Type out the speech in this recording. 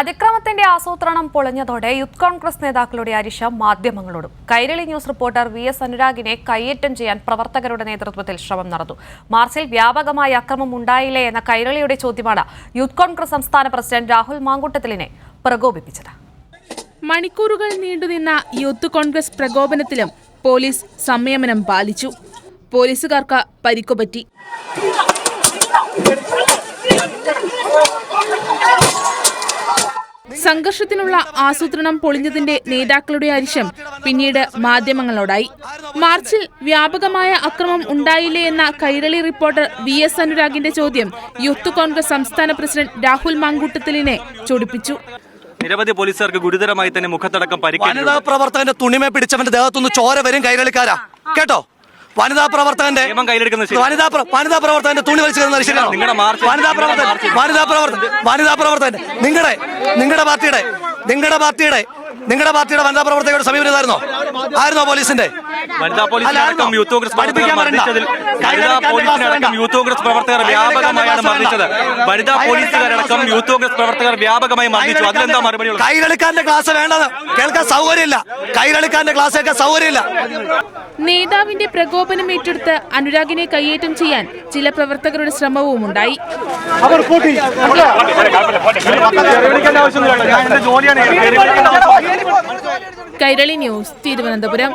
അതിക്രമത്തിന്റെ ആസൂത്രണം പൊളിഞ്ഞതോടെ യൂത്ത് കോൺഗ്രസ് നേതാക്കളുടെ അരിശ മാധ്യമങ്ങളോടും. Kairali news reporter V S അനുരാഗിനെ കയ്യേറ്റം ചെയ്യാൻ പ്രവർത്തകരുടെ നേതൃത്വത്തിൽ ശ്രമം നടന്നു. മാർച്ചിൽ വ്യാപകമായ അക്രമം ഉണ്ടായില്ലേ എന്ന കൈരളിയുടെ ചോദ്യമാണ് യൂത്ത് കോൺഗ്രസ് സംസ്ഥാന പ്രസിഡന്റ് രാഹുൽ മാങ്കൂട്ടത്തിലിനെ പ്രകോപിപ്പിച്ചത്. മണിക്കൂറുകൾ നീണ്ടുനിന്ന യൂത്ത് കോൺഗ്രസ് പ്രകോപനത്തിലും പോലീസ് സംയമനം പാലിച്ചു. പോലീസുകാർക്ക് പരിക്കുപറ്റി സംഘർഷത്തിനുള്ള ആസൂത്രണം പൊളിഞ്ഞതിന്റെ നേതാക്കളുടെ അരിശം പിന്നീട് മാധ്യമങ്ങളോടായി. മാർച്ചിൽ വ്യാപകമായ അക്രമം ഉണ്ടായില്ലേ എന്ന കൈരളി റിപ്പോർട്ടർ വി എസ് അനുരാഗിന്റെ ചോദ്യം യൂത്ത് കോൺഗ്രസ് സംസ്ഥാന പ്രസിഡന്റ് രാഹുൽ മാങ്കൂട്ടത്തിലിനെ ചൊടിപ്പിച്ചു. നിരവധി പോലീസുകാർക്ക് ഗുരുതരമായി തന്നെ മുഖത്തടക്കം പരിക്കേറ്റു വനിതാ പ്രവർത്തകന്റെ തുണിമേ പിടിച്ചവന്റെ ദേഹത്തുനിന്ന് ചോര വരും കൈരളിക്കാരാ. കേട്ടോ? വനിതാ പ്രവർത്തകന്റെ. വനിതാ വനിതാ പ്രവർത്തകന്റെ തുണി വലിച്ചു കയറുന്നത് ശരിയാണോ? വനിതാ പ്രവർത്തകൻ വനിതാ പ്രവർത്തകൻ വനിതാ പ്രവർത്തകൻ. നിങ്ങളുടെ നിങ്ങളുടെ പാർട്ടിയുടെ നിങ്ങളുടെ പാർട്ടിയുടെ നിങ്ങളുടെ പാർട്ടിയുടെ വനിതാ പ്രവർത്തകരുടെ സമീപനം ആയിരുന്നോ ആയിരുന്നോ പോലീസിന്റെ? വനിതാ പോലീസിനടക്കം? യൂത്ത് കോൺഗ്രസ് പ്രവർത്തകർ. മർദ്ദിച്ചതിൽ വനിതാ പോലീസിനടക്കം യൂത്ത് കോൺഗ്രസ് പ്രവർത്തകർ വ്യാപകമായാണ് മർദ്ദിച്ചത്. വനിതാ പോലീസുകാരടക്കം യൂത്ത് കോൺഗ്രസ് പ്രവർത്തകർ വ്യാപകമായി മർദ്ദിച്ചു. അതിലെന്താ മറുപടി ഉള്ളത്? ക്ലാസ് വേണ്ടത് കേൾക്കാൻ സൗകര്യമില്ല. കൈരളിക്കാരന്റെ ക്ലാസ് കേൾക്കാൻ സൗകര്യമില്ല. നേതാവിന്റെ പ്രകോപനം ഏറ്റെടുത്ത് അനുരാഗിനെ കയ്യേറ്റം ചെയ്യാൻ ചില പ്രവർത്തകരുടെ ശ്രമവും ഉണ്ടായി. കൈരളി ന്യൂസ് തിരുവനന്തപുരം.